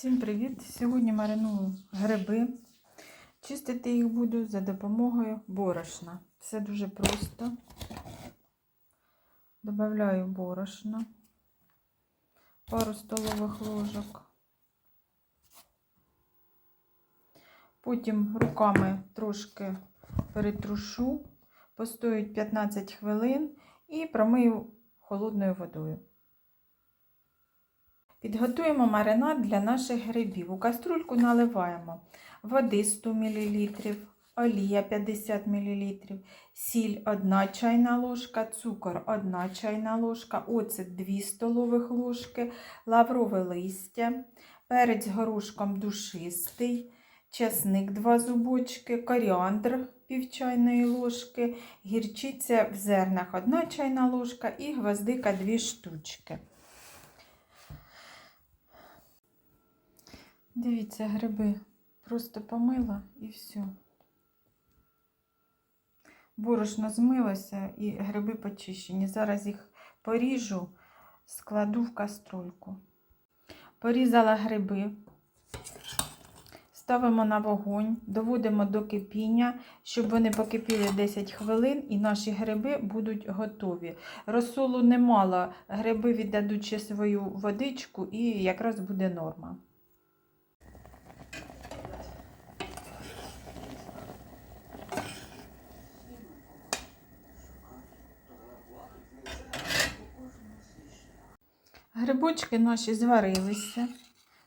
Всім привіт! Сьогодні мариную гриби. Чистити їх буду за допомогою борошна. Все дуже просто. Добавляю борошно, пару столових ложок. Потім руками трошки перетрушу, постоють 15 хвилин і промию холодною водою. Підготуємо маринад для наших грибів. У каструльку наливаємо води 100 мл, олія 50 мл, сіль 1 чайна ложка, цукор 1 чайна ложка, оцет 2 столових ложки, лаврове листя, перець горошком душистий, чесник 2 зубочки, коріандр пів чайної ложки, гірчиця в зернах 1 чайна ложка і гвоздика 2 штучки. Дивіться, гриби просто помила і все. Борошно змилося і гриби почищені. Зараз їх поріжу, складу в каструльку. Порізала гриби, ставимо на вогонь, доводимо до кипіння, щоб вони покипіли 10 хвилин і наші гриби будуть готові. Розсолу немало, гриби віддадуть ще свою водичку і якраз буде норма. Грибочки наші зварилися,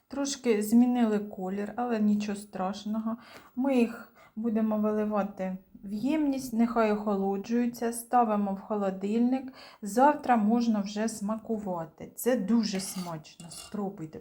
трошки змінили колір, але нічого страшного. Ми їх будемо виливати в ємність, нехай охолоджуються, ставимо в холодильник. Завтра можна вже смакувати. Це дуже смачно. Спробуйте.